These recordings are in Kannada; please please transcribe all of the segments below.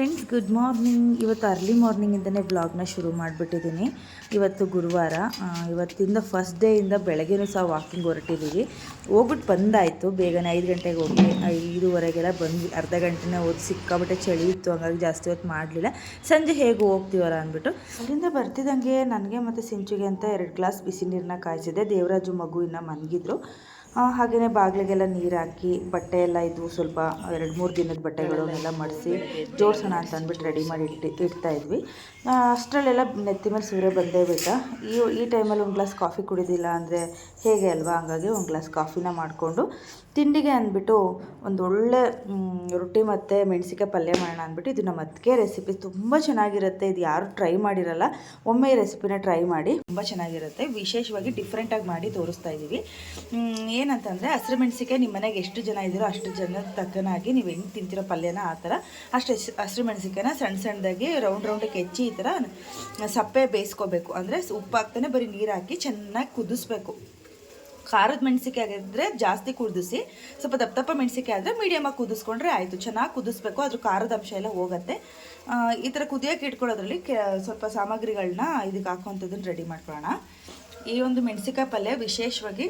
ಫ್ರೆಂಡ್ಸ್ ಗುಡ್ ಮಾರ್ನಿಂಗ್ ಇವತ್ತು ಅರ್ಲಿ ಮಾರ್ನಿಂಗಿಂದನೇ ವ್ಲಾಗ್ನ ಶುರು ಮಾಡಿಬಿಟ್ಟಿದ್ದೀನಿ. ಇವತ್ತು ಗುರುವಾರ ಇವತ್ತಿಂದ ಫಸ್ಟ್ ಡೇಯಿಂದ ಬೆಳಗ್ಗೆನೂ ಸಹ ವಾಕಿಂಗ್ ಹೊರಟಿದ್ದೀವಿ ಹೋಗ್ಬಿಟ್ಟು ಬಂದಾಯಿತು. ಬೇಗನೆ ಐದು ಗಂಟೆಗೆ ಹೋಗಿ, ಐದೂವರೆಗೆಲ್ಲ ಬಂದ್ವಿ. ಅರ್ಧ ಗಂಟೆನೇ ಓದಿ ಸಿಕ್ಕಾಬಿಟ್ಟೆ ಚಳಿ ಇತ್ತು, ಹಂಗಾಗಿ ಜಾಸ್ತಿ ಹೊತ್ತು ಮಾಡಲಿಲ್ಲ. ಸಂಜೆ ಹೇಗೆ ಹೋಗ್ತೀವಲ್ಲ ಅಂದ್ಬಿಟ್ಟು, ಅಲ್ಲಿಂದ ಬರ್ತಿದ್ದಂಗೆ ನನಗೆ ಮತ್ತು ಸಿಂಚುಗೆ ಅಂತ ಎರಡು ಗ್ಲಾಸ್ ಬಿಸಿ ನೀರನ್ನ ಕಾಯಿಸಿದೆ. ದೇವರಾಜು ಮಗು ಇನ್ನು ಮನಗಿದ್ರು. ಹಾಗೆಯೇ ಬಾಗಿಲಿಗೆಲ್ಲ ನೀರು ಹಾಕಿ ಬಟ್ಟೆ ಎಲ್ಲ ಇದ್ವು ಸ್ವಲ್ಪ ಎರಡು ಮೂರು ದಿನದ ಬಟ್ಟೆಗಳನ್ನೆಲ್ಲ ಮಡಿಸಿ ಜೋಡಿಸೋಣ ಅಂತ ಅಂದ್ಬಿಟ್ಟು ರೆಡಿ ಮಾಡಿ ಇಟ್ಟು, ಇಡ್ತಾ ಇದ್ವಿ. ಅಷ್ಟರಲ್ಲೆಲ್ಲ ನೆತ್ತಿ ಮೇಲೆ ಸೂರ್ಯ ಬಂದೇ ಬಿಟ್ಟ. ಈ ಈ ಟೈಮಲ್ಲಿ ಒಂದು ಗ್ಲಾಸ್ ಕಾಫಿ ಕುಡಿದಿಲ್ಲ ಅಂದರೆ ಹೇಗೆ ಅಲ್ವಾ? ಹಂಗಾಗಿ ಒಂದು ಗ್ಲಾಸ್ ಕಾಫಿನ ಮಾಡಿಕೊಂಡು ತಿಂಡಿಗೆ ಅಂದ್ಬಿಟ್ಟು ಒಂದು ಒಳ್ಳೆ ರೊಟ್ಟಿ ಮತ್ತು ಮೆಣಸಿಕಾಯಿ ಪಲ್ಯ ಮಾಡೋಣ ಅಂದ್ಬಿಟ್ಟು ಇದು ನಮ್ಮ ಅತ್ತಿಗೆ ರೆಸಿಪಿ ತುಂಬ ಚೆನ್ನಾಗಿರುತ್ತೆ. ಇದು ಯಾರು ಟ್ರೈ ಮಾಡಿರಲ್ಲ, ಒಮ್ಮೆ ಈ ರೆಸಿಪಿನ ಟ್ರೈ ಮಾಡಿ ತುಂಬ ಚೆನ್ನಾಗಿರುತ್ತೆ. ವಿಶೇಷವಾಗಿ ಡಿಫ್ರೆಂಟಾಗಿ ಮಾಡಿ ತೋರಿಸ್ತಾ ಇದ್ದೀವಿ ಏನಂತಂದರೆ ಹಸಿರು ಮೆಣಸಿಕಾಯಿ ನಿಮ್ಮ ಮನೆಗೆ ಎಷ್ಟು ಜನ ಇದ್ದೀರೋ ಅಷ್ಟು ಜನ ತಕ್ಕನಾಗಿ ನೀವು ಹೆಂಗೆ ತಿಂತಿರೋ ಪಲ್ಯನ ಆ ಥರ. ಅಷ್ಟು ಹಸಿ ಹಸಿರು ಮೆಣಸಿಕಾಯಿನ ಸಣ್ಣ ಸಣ್ಣದಾಗಿ ರೌಂಡ್ ರೌಂಡಕ್ಕೆ ಹೆಚ್ಚಿ ಈ ಥರ ಸಪ್ಪೆ ಬೇಯಿಸ್ಕೋಬೇಕು. ಅಂದರೆ ಉಪ್ಪು ಹಾಕ್ತಾನೆ ಬರೀ ನೀರು ಹಾಕಿ ಚೆನ್ನಾಗಿ ಕುದಿಸ್ಬೇಕು. ಖಾರದ ಮೆಣಸಿಕೆ ಆಗಿದ್ರೆ ಜಾಸ್ತಿ ಕುದಿಸಿ ಸ್ವಲ್ಪ ದಪ್ಪ ದಪ್ಪ ಮೆಣಸಿಕೆ ಆದರೆ ಮೀಡಿಯಮಾಗಿ ಕುದಿಸ್ಕೊಂಡ್ರೆ ಆಯಿತು. ಚೆನ್ನಾಗಿ ಕುದಿಸ್ಬೇಕು. ಅದ್ರ ಖಾರದ ಅಂಶ ಎಲ್ಲ ಹೋಗುತ್ತೆ. ಈ ಥರ ಕುದಿಯೋಕೆ ಇಟ್ಕೊಳ್ಳೋದ್ರಲ್ಲಿ ಸ್ವಲ್ಪ ಸಾಮಗ್ರಿಗಳನ್ನ ಇದಕ್ಕೆ ಹಾಕುವಂಥದ್ದನ್ನು ರೆಡಿ ಮಾಡ್ಕೊಳ್ಳೋಣ. ಈ ಒಂದು ಮೆಣಸಿಕಾಯಿ ಪಲ್ಯ ವಿಶೇಷವಾಗಿ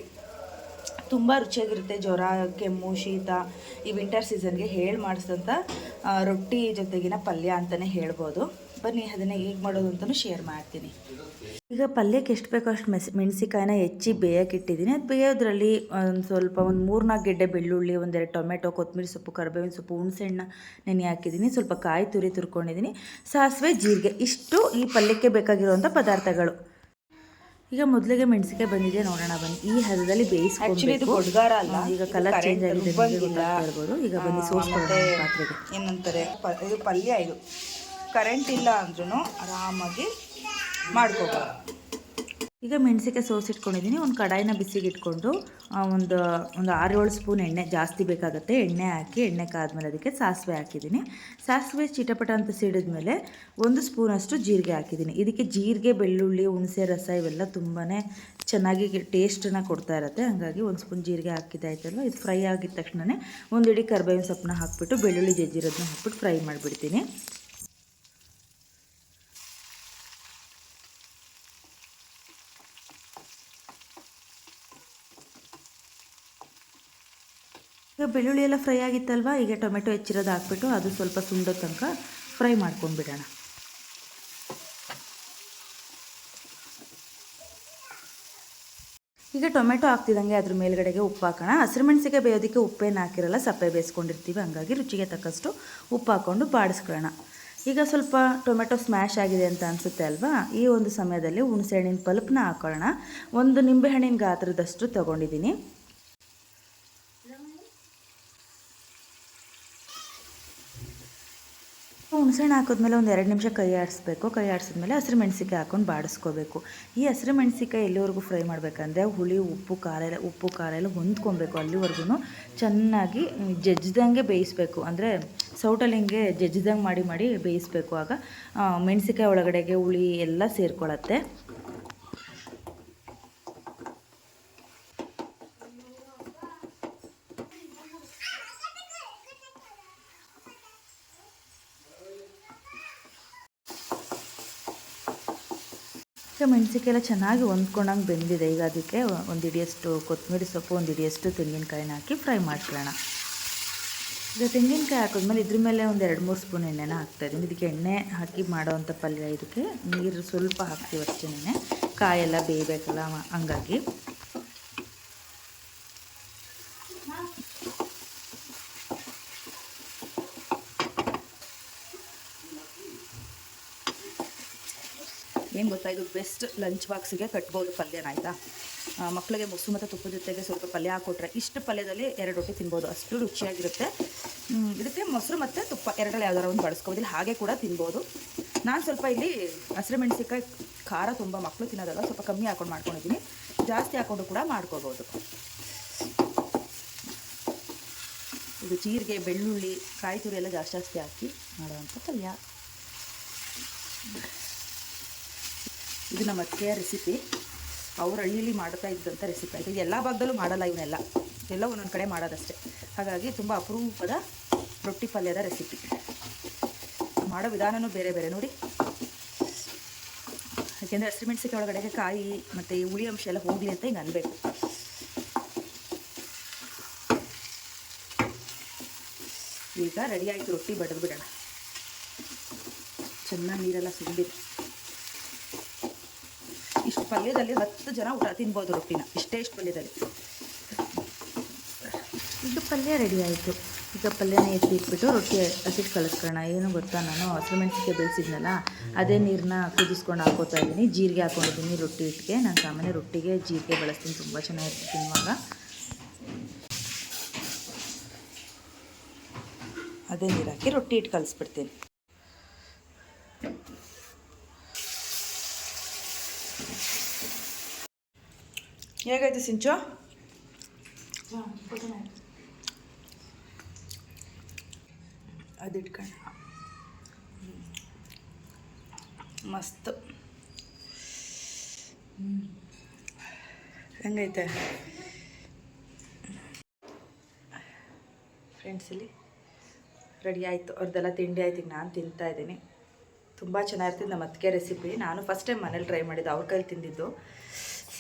ತುಂಬ ರುಚಿಯಾಗಿರುತ್ತೆ. ಜ್ವರ ಕೆಮ್ಮು, ಶೀತ ಈ ವಿಂಟರ್ ಸೀಸನ್ಗೆ ಹೇಳಿ ಮಾಡಿಸಿದಂಥ ರೊಟ್ಟಿ ಜೊತೆಗಿನ ಪಲ್ಯ ಅಂತಲೇ ಹೇಳ್ಬೋದು. ಬನ್ನಿ, ಅದನ್ನು ಹೇಗೆ ಮಾಡೋದು ಅಂತಲೂ ಶೇರ್ ಮಾಡ್ತೀನಿ. ಈಗ ಪಲ್ಯಕ್ಕೆ ಎಷ್ಟು ಬೇಕೋ ಅಷ್ಟು ಮೆಸ್ ಮೆಣಸಿಕಾಯಿನ ಹೆಚ್ಚಿ ಬೇಯಕ್ಕೆ ಇಟ್ಟಿದ್ದೀನಿ. ಅದು ಬೇಯೋದ್ರಲ್ಲಿ ಒಂದು ಸ್ವಲ್ಪ ಒಂದು ಮೂರ್ನಾಲ್ಕು ಗೆಡ್ಡೆ ಬೆಳ್ಳುಳ್ಳಿ, ಒಂದೆರಡು ಟೊಮೆಟೊ ಕೊತ್ತಂಬರಿ ಸೊಪ್ಪು, ಕರಿಬೇವಿನ ಸೊಪ್ಪು ಹುಣಸೆಹಣ್ಣ ನೆನೆ ಹಾಕಿದ್ದೀನಿ. ಸ್ವಲ್ಪ ಕಾಯಿ ತುರಿ ತುರ್ಕೊಂಡಿದ್ದೀನಿ. ಸಾಸಿವೆ, ಜೀರಿಗೆ, ಇಷ್ಟು ಈ ಪಲ್ಯಕ್ಕೆ ಬೇಕಾಗಿರುವಂಥ ಪದಾರ್ಥಗಳು. ಈಗ ಮೊದಲಿಗೆ ಮೆಣಸಿಕಾಯಿ ಬಂದಿದೆ ನೋಡೋಣ ಬನ್ನಿ. ಈ ಹದದಲ್ಲಿ ಗೊಡ್ಗಾರ ಅಲ್ಲ. ಈಗ ಕಲರ್ ಚೇಂಜ್ ಆಗಿದೆ ಇರ್ಬೋದು. ಈಗ ಬನ್ನಿ ಸೋಸ್ಕೊಳ್ಳೋಣ ಪಾತ್ರೆಗೆ. ಏನಂತಾರೆ ಇದು ಪಲ್ಯ ಇದು. ಕರೆಂಟ್ ಇಲ್ಲ ಅಂದ್ರೂ ಆರಾಮಾಗಿ ಮಾಡ್ಕೋಬೋದು. ಈಗ ಮೆಣಸಿಕಾಯಿ ಸೋಸಿಟ್ಕೊಂಡಿದ್ದೀನಿ ಒಂದು ಕಡಾಯಿನ ಬಿಸಿಗೆ ಇಟ್ಕೊಂಡು ಒಂದು ಒಂದು ಆರು ಏಳು ಸ್ಪೂನ್ ಎಣ್ಣೆ ಜಾಸ್ತಿ ಬೇಕಾಗುತ್ತೆ. ಎಣ್ಣೆ ಹಾಕಿ, ಎಣ್ಣೆ ಕಾದ್ಮೇಲೆ ಅದಕ್ಕೆ ಸಾಸಿವೆ ಹಾಕಿದ್ದೀನಿ. ಸಾಸಿವೆ ಚಿಟಪಟ ಅಂತ ಸಿಡಿದ್ಮೇಲೆ ಒಂದು ಸ್ಪೂನಷ್ಟು ಜೀರಿಗೆ ಹಾಕಿದ್ದೀನಿ. ಇದಕ್ಕೆ ಜೀರಿಗೆ, ಬೆಳ್ಳುಳ್ಳಿ, ಹುಣಸೆ, ರಸ ಇವೆಲ್ಲ ತುಂಬಾ ಚೆನ್ನಾಗಿ ಟೇಸ್ಟನ್ನು ಕೊಡ್ತಾ ಇರುತ್ತೆ. ಹಾಗಾಗಿ ಒಂದು ಸ್ಪೂನ್ ಜೀರಿಗೆ ಹಾಕಿದ್ದಾಯ್ತಲ್ವ ಇದು ಫ್ರೈ ಆಗಿದ ತಕ್ಷಣವೇ ಒಂದು ಇಡೀ ಕರ್ಬೇವಿನ ಸೊಪ್ಪನ್ನ ಹಾಕ್ಬಿಟ್ಟು, ಬೆಳ್ಳುಳ್ಳಿ ಜಜ್ಜಿರೋದನ್ನ ಹಾಕ್ಬಿಟ್ಟು ಫ್ರೈ ಮಾಡಿಬಿಡ್ತೀನಿ. ಈಗ ಬೆಳ್ಳುಳ್ಳಿ ಎಲ್ಲ ಫ್ರೈ ಆಗಿತ್ತಲ್ವ? ಈಗ ಟೊಮೆಟೊ ಹೆಚ್ಚಿರೋದು ಹಾಕ್ಬಿಟ್ಟು ಅದು ಸ್ವಲ್ಪ ಸುಂಡೋ ತನಕ ಫ್ರೈ ಮಾಡ್ಕೊಂಡ್ಬಿಡೋಣ ಈಗ ಟೊಮೆಟೊ ಹಾಕ್ತಿದ್ದಂಗೆ ಅದ್ರ ಮೇಲ್ಗಡೆಗೆ ಉಪ್ಪು ಹಾಕೋಣ. ಹಸಿರು ಮೆಣಸಿಗೆ ಬೇಯೋದಕ್ಕೆ ಉಪ್ಪೇನು ಹಾಕಿರಲ್ಲ, ಸಪ್ಪೆ ಬೇಯಿಸ್ಕೊಂಡಿರ್ತೀವಿ. ಹಂಗಾಗಿ ರುಚಿಗೆ ತಕ್ಕಷ್ಟು ಉಪ್ಪು ಹಾಕ್ಕೊಂಡು ಬಾಡಿಸ್ಕೊಳ್ಳೋಣ. ಈಗ ಸ್ವಲ್ಪ ಟೊಮೆಟೊ ಸ್ಮ್ಯಾಶ್ ಆಗಿದೆ ಅಂತ ಅನಿಸುತ್ತೆ ಅಲ್ವಾ? ಈ ಒಂದು ಸಮಯದಲ್ಲಿ ಹುಣಸೆಹಣ್ಣಿನ ಪಲ್ಪ್ನ ಹಾಕ್ಕೊಳ್ಳೋಣ ಒಂದು ನಿಂಬೆಹಣ್ಣಿನ ಗಾತ್ರದಷ್ಟು ತೊಗೊಂಡಿದ್ದೀನಿ. ಹುಣಸೆಹಣ್ಣು ಹಾಕಿದ್ಮೇಲೆ ಒಂದು ಎರಡು ನಿಮಿಷ ಕೈ ಆಡಿಸ್ಬೇಕು. ಕೈ ಆಡಿಸಿದ್ಮೇಲೆ ಹಸಿರು ಮೆಣಸಿಕಾಯಿ ಹಾಕೊಂಡು ಬಾಡಿಸ್ಕೋಬೇಕು. ಈ ಹಸಿರು ಮೆಣಸಿಕಾಯಿ ಎಲ್ಲಿವರೆಗೂ ಫ್ರೈ ಮಾಡಬೇಕಂದ್ರೆ ಹುಳಿ, ಉಪ್ಪು, ಖಾರ ಎಲ್ಲ, ಉಪ್ಪು, ಖಾರ ಎಲ್ಲ ಹೊಂದ್ಕೊಬೇಕು. ಅಲ್ಲಿವರೆಗೂ ಚೆನ್ನಾಗಿ ಜಜ್ಜಿದಂಗೆ ಬೇಯಿಸ್ಬೇಕು. ಅಂದರೆ ಸೌಟಲ್ಲಿ ಹಿಂಗೆ ಜಜ್ಜಿದಂಗೆ ಮಾಡಿ ಮಾಡಿ ಬೇಯಿಸ್ಬೇಕು. ಆಗ ಮೆಣಸಿಕಾಯಿ ಒಳಗಡೆಗೆ ಹುಳಿ ಎಲ್ಲ ಸೇರ್ಕೊಳ್ಳುತ್ತೆ ಈಗ ಮೆಣಸಿಕಾಯಿ ಎಲ್ಲ ಚೆನ್ನಾಗಿ ಹೊಂದ್ಕೊಂಡಂಗೆ ಬೆಂದಿದೆ. ಈಗ ಅದಕ್ಕೆ ಒಂದು ಹಿಡಿಯಷ್ಟು ಕೊತ್ತಂಬರಿ ಸೊಪ್ಪು, ಒಂದು ಹಿಡಿಯಷ್ಟು ತೆಂಗಿನಕಾಯಿನ ಹಾಕಿ ಫ್ರೈ ಮಾಡ್ಕೊಳ್ಳೋಣ. ಈಗ ತೆಂಗಿನಕಾಯಿ ಹಾಕಿದ್ಮೇಲೆ ಇದ್ರ ಮೇಲೆ ಒಂದು ಎರಡು ಮೂರು ಸ್ಪೂನ್ ಎಣ್ಣೆನ ಹಾಕ್ತಾಯಿದ್ದೀನಿ ಇದಕ್ಕೆ ಎಣ್ಣೆ ಹಾಕಿ ಮಾಡೋವಂಥ ಪಲ್ಯ ಇದಕ್ಕೆ ನೀರು ಸ್ವಲ್ಪ ಹಾಕ್ತೀವಿ ಅಷ್ಟೇ ಕಾಯೆಲ್ಲ ಬೇಯಬೇಕಲ್ಲ ಹಂಗಾಗಿ. ಏನು ಗೊತ್ತಾ ಇದು ಬೆಸ್ಟ್ ಲಂಚ್ ಬಾಕ್ಸಿಗೆ ಕಟ್ಬೋದು ಪಲ್ಯನ, ಆಯಿತಾ? ಮಕ್ಕಳಿಗೆ ಮೊಸರು ಮತ್ತು ತುಪ್ಪದ ಜೊತೆಗೆ ಸ್ವಲ್ಪ ಪಲ್ಯ ಹಾಕ್ಕೊಟ್ರೆ ಇಷ್ಟು ಪಲ್ಯದಲ್ಲಿ ಎರಡು ರೊಟ್ಟಿ ತಿನ್ಬೋದು, ಅಷ್ಟು ರುಚಿಯಾಗಿರುತ್ತೆ. ಇದಕ್ಕೆ ಮೊಸರು ಮತ್ತು ತುಪ್ಪ, ಎರಡರಲ್ಲಿ ಯಾವ್ದಾರ ಒಂದು ಬಳಸ್ಕೋಬೋದಿಲ್ಲ ಹಾಗೆ ಕೂಡ ತಿನ್ಬೋದು. ನಾನು ಸ್ವಲ್ಪ ಇಲ್ಲಿ ಹಸಿರು ಮೆಣಸಿಕಾಯಿ ಖಾರ ತುಂಬ ಮಕ್ಕಳು ತಿನ್ನೋದಲ್ಲ, ಸ್ವಲ್ಪ ಕಮ್ಮಿ ಹಾಕೊಂಡು ಮಾಡ್ಕೊಂಡಿದ್ದೀನಿ. ಜಾಸ್ತಿ ಹಾಕ್ಕೊಂಡು ಕೂಡ ಮಾಡ್ಕೋಬೋದು. ಇದು ಜೀರಿಗೆ, ಬೆಳ್ಳುಳ್ಳಿ, ಕಾಯಿ ತುರಿ ಎಲ್ಲ ಜಾಸ್ತಿ ಜಾಸ್ತಿ ಹಾಕಿ ಮಾಡುವಂಥ ಪಲ್ಯ. ಇದು ನಮ್ಮ ಅತ್ತೆಯ ರೆಸಿಪಿ ಅವ್ರ ಹಳ್ಳಿಲಿ ಮಾಡ್ತಾ ಇದ್ದಂಥ ರೆಸಿಪಿ ಆಯಿತು. ಎಲ್ಲ ಭಾಗದಲ್ಲೂ ಮಾಡಲ್ಲ ಇವನ್ನೆಲ್ಲ ಎಲ್ಲ ಒಂದೊಂದು ಕಡೆ ಮಾಡೋದಷ್ಟೇ. ಹಾಗಾಗಿ ತುಂಬ ಅಪರೂಪದ ರೊಟ್ಟಿ ಪಲ್ಯದ ರೆಸಿಪಿ ಮಾಡೋ ವಿಧಾನವೂ ಬೇರೆ ಬೇರೆ. ನೋಡಿ. ಯಾಕೆಂದರೆ ಹಸಿಮೆಣ್ಸಿಗೆ ಒಳಗಡೆಗೆ ಕಾಯಿ ಮತ್ತು ಈ ಹುಳಿ ಅಂಶ ಎಲ್ಲ ಹೋಗಲಿ ಅಂತ ಹಿಂಗೆ ಅನ್ಬೇಕು. ಈಗ ರೆಡಿ ಆಯಿತು ರೊಟ್ಟಿ, ಬಡಿದು ಬಿಡೋಣ. ಚೆನ್ನಾಗಿ ನೀರೆಲ್ಲ ಸುಂದಿದೆ ಇಷ್ಟು ಪಲ್ಯದಲ್ಲಿ ಹತ್ತು ಜನ ಊಟ ತಿನ್ಬೋದು ರೊಟ್ಟಿನ. ಇಷ್ಟೇ ಇಷ್ಟು ಪಲ್ಯದಲ್ಲಿ. ಇದು ಪಲ್ಯ ರೆಡಿ ಆಯಿತು. ಈಗ ಪಲ್ಯನ ಎತ್ತಿ ಇಟ್ಬಿಟ್ಟು ರೊಟ್ಟಿ ಹಸಿಟ್ಟು ಕಲಿಸ್ಕೊಳ್ಳೋಣ ಏನು ಗೊತ್ತಾ ನಾನು? ಹಸಿಮೆಣ್ಸಿಗೆ ಬೇಯಿಸಿದ್ನಲ್ಲ, ಅದೇ ನೀರನ್ನ ಕುದಿಸ್ಕೊಂಡು ಹಾಕೋತಾ ಇದ್ದೀನಿ. ಜೀರಿಗೆ ಹಾಕೊಂಡಿದ್ದೀನಿ ರೊಟ್ಟಿ ಹಿಟ್ಟಿಗೆ. ನಾನು ಸಾಮಾನ್ಯ ರೊಟ್ಟಿಗೆ ಜೀರಿಗೆ ಬಳಸ್ತೀನಿ. ತುಂಬ ಚೆನ್ನಾಗಿರುತ್ತೆ ತಿನ್ನುವಾಗ. ಅದೇ ನೀರು ಹಾಕಿ ರೊಟ್ಟಿ ಇಟ್ಟು ಕಲಿಸ್ಬಿಡ್ತೀನಿ ಹೇಗಾಯ್ತು ಸಿಂಚು ಅದಿಟ್ಕೊಂಡು ಮಸ್ತ್. ಹೆಂಗೈತೆ ಫ್ರೆಂಡ್ಸ್ ಇಲ್ಲಿ ರೆಡಿ ಆಯಿತು ಅವ್ರದ್ದೆಲ್ಲ ತಿಂಡಿ ಆಯ್ತು ಈಗ ನಾನು ತಿಂತಾ ಇದ್ದೀನಿ ತುಂಬ ಚೆನ್ನಾಗಿರ್ತಿದ್ದು ನಮ್ಮ ಅತ್ತಿಗೆ ರೆಸಿಪಿ ನಾನು ಫಸ್ಟ್ ಟೈಮ್ ಮನೇಲಿ ಟ್ರೈ ಮಾಡಿದ್ದು ಅವ್ರ ಕೈಲಿ ತಿಂದಿದ್ದು.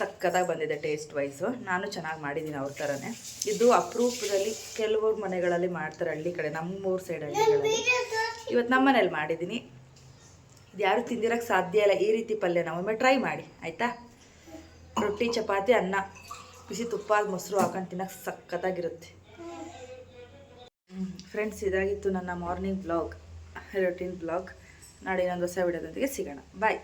ಸಕ್ಕತ್ತಾಗಿ ಬಂದಿದೆ ಟೇಸ್ಟ್ ವೈಸು ನಾನು ಚೆನ್ನಾಗಿ ಮಾಡಿದ್ದೀನಿ ಅವ್ರ ಥರನೇ ಇದು ಅಪರೂಪದಲ್ಲಿ ಕೆಲವ್ರ ಮನೆಗಳಲ್ಲಿ ಮಾಡ್ತಾರೆ ಹಳ್ಳಿ ಕಡೆ ನಮ್ಮ ನಮ್ಮೂರು ಸೈಡ್ ಹಳ್ಳಿಗಳಲ್ಲಿ ಇವತ್ತು ನಮ್ಮ ಮನೇಲಿ ಮಾಡಿದ್ದೀನಿ ಇದು ಯಾರು ತಿಂದಿರೋಕ್ಕೆ ಸಾಧ್ಯ ಇಲ್ಲ ಈ ರೀತಿ ಪಲ್ಯ ನಾವು ಒಮ್ಮೆ ಟ್ರೈ ಮಾಡಿ ಆಯಿತಾ? ರೊಟ್ಟಿ ಚಪಾತಿ ಅನ್ನ ಬಿಸಿ ತುಪ್ಪ ಮೊಸರು ಹಾಕೊಂಡು ತಿನ್ನೋಕೆ ಸಕ್ಕತ್ತಾಗಿರುತ್ತೆ ಫ್ರೆಂಡ್ಸ್ ಇದಾಗಿತ್ತು ನನ್ನ ಮಾರ್ನಿಂಗ್ ಬ್ಲಾಗ್ ರೊಟೀನ್ ಬ್ಲಾಗ್ ನಾಳೆ ಇನ್ನೊಂದು ಹೊಸ ವಿಡಿಯೋದೊಂದಿಗೆ ಸಿಗೋಣ. ಬಾಯ್